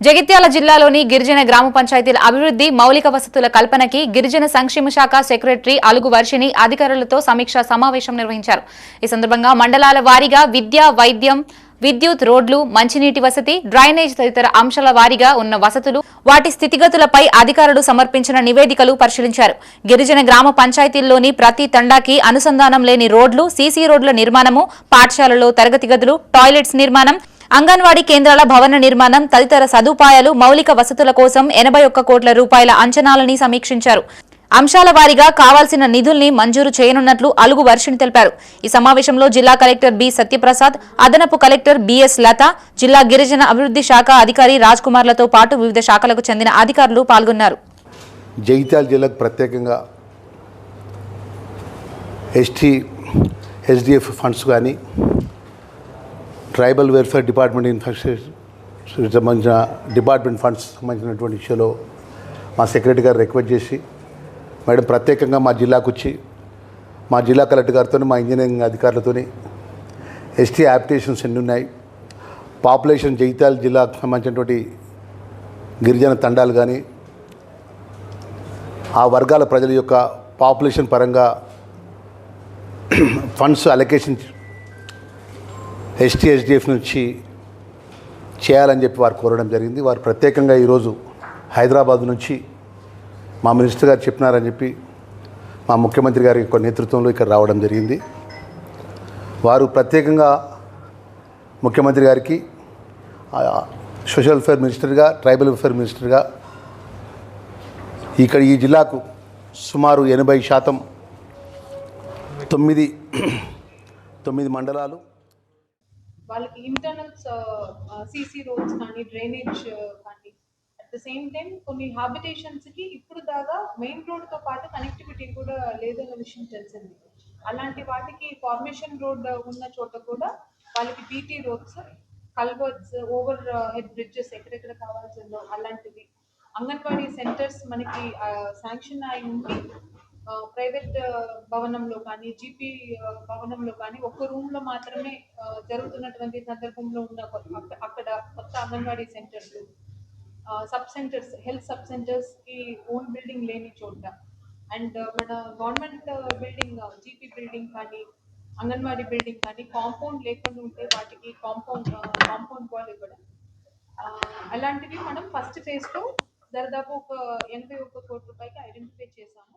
జగిత్యాల జిల్లాలోని గిరిజన గ్రామ పంచాయతీల అభివృద్ధి మౌలిక వసతుల కల్పనకి గిరిజన సంక్షేమ శాఖ సెక్రటరీ అలుగు వర్షిని అధికారులతో సమీక్షా సమావేశం నిర్వహించారు. ఈ సందర్భంగా మండలాల వారీగా విద్య వైద్యం విద్యుత్ రోడ్లు మంచినీటి వసతి డ్రైనేజ్ తదితర అంశాల వారీగా ఉన్న వసతులు వాటి స్థితిగతులపై అధికారులు సమర్పించిన నివేదికలు పరిశీలించారు. గిరిజన గ్రామ పంచాయతీల్లోని ప్రతి తండాకి అనుసంధానం లేని రోడ్లు సీసీ రోడ్ల నిర్మాణము పాఠశాలలో తరగతి గదులు టాయిలెట్స్ నిర్మాణం అంగన్వాడీ కేంద్రాల భవన నిర్మాణం తదితర సదుపాయాలు మౌలిక వసతుల కోసం ఎనభై ఒక్క కోట్ల రూపాయల అంచనాలని సమీక్షించారు. అంశాల వారీగా కావాల్సిన నిధుల్ని మంజూరు చేయనున్నట్లు అలుగు వర్షిని తెలిపారు. ఈ సమావేశంలో జిల్లా కలెక్టర్ బి సత్యప్రసాద్ అదనపు కలెక్టర్ బిఎస్ లత జిల్లా గిరిజన అభివృద్ధి శాఖ అధికారి రాజ్ కుమార్లతో పాటు వివిధ శాఖలకు చెందిన అధికారులు పాల్గొన్నారు. జగిత్యాల జిల్లాకు ప్రత్యేకంగా ఎస్టీ ఎస్డిఎఫ్ ఫండ్స్ కానీ ట్రైబల్ వెల్ఫేర్ డిపార్ట్మెంట్ ఇన్ఫ్రాస్ట్రక్చర్ సంబంధించిన డిపార్ట్మెంట్ ఫండ్స్ సంబంధించినటువంటి ఇష్యూలో మా సెక్రటరీ గారు రిక్వెస్ట్ చేసి మేడం ప్రత్యేకంగా మా జిల్లాకు వచ్చి మా జిల్లా కలెక్టర్ గారితో మా ఇంజనీరింగ్ అధికారులతో ఎస్టీ యాప్లికేషన్స్ ఎన్ని ఉన్నాయి పాపులేషన్ జగిత్యాల జిల్లాకు సంబంధించినటువంటి గిరిజన తండాలు కానీ ఆ వర్గాల ప్రజల యొక్క పాపులేషన్ పరంగా ఫండ్స్ అలొకేషన్ ఎస్టీ హెచ్డిఎఫ్ నుంచి చేయాలని చెప్పి వారు కోరడం జరిగింది. వారు ప్రత్యేకంగా ఈరోజు హైదరాబాద్ నుంచి మా మినిస్టర్ గారు చెప్పినారని చెప్పి మా ముఖ్యమంత్రి గారి యొక్క నేతృత్వంలో ఇక్కడ రావడం జరిగింది. వారు ప్రత్యేకంగా ముఖ్యమంత్రి గారికి సోషల్ వెల్ఫేర్ మినిస్టర్గా ట్రైబల్ వెల్ఫేర్ మినిస్టర్గా ఇక్కడ ఈ జిల్లాకు సుమారు ఎనభై శాతం తొమ్మిది తొమ్మిది మండలాలు వాళ్ళకి ఇంటర్నల్ సీసీ రోడ్స్ కానీ డ్రైనేజ్ uh, కానీ. అట్ ద సేమ్ టైం కొన్ని హాబిటేషన్స్కి ఇప్పుడు దాకా మెయిన్ రోడ్తో పాటు కనెక్టివిటీ కూడా లేదన్న విషయం తెలిసింది. అలాంటి వాటికి ఫార్మేషన్ రోడ్ ఉన్న చోట కూడా వాళ్ళకి BT roads culverts overhead bridges ఎక్కడెక్కడ కావాల్సిందో అలాంటివి. అంగన్వాడీ సెంటర్స్ మనకి uh, శాంక్షన్ అయి ఉండి ప్రైవేట్ భవనంలో కానీ జీపీ భవనంలో కానీ ఒక్క రూమ్లో మాత్రమే జరుగుతున్నటువంటి సందర్భంలో ఉన్న అక్కడ కొత్త అంగన్వాడీ సెంటర్లు సబ్ సెంటర్స్ హెల్త్ సబ్ సెంటర్స్కి ఓన్ బిల్డింగ్ లేని చోట. అండ్ మన గవర్నమెంట్ బిల్డింగ్ జీపీ బిల్డింగ్ కానీ అంగన్వాడీ బిల్డింగ్ కానీ కాంపౌండ్ లేకుండా ఉంటే వాటికి కాంపౌండ్ కాంపౌండ్ వాల్ ఇవ్వడం. అలాంటివి మనం ఫస్ట్ ఫేజ్లో దాదాపు ఒక ఎనభై ఒక్క కోటి రూపాయకి ఐడెంటిఫై చేశాము.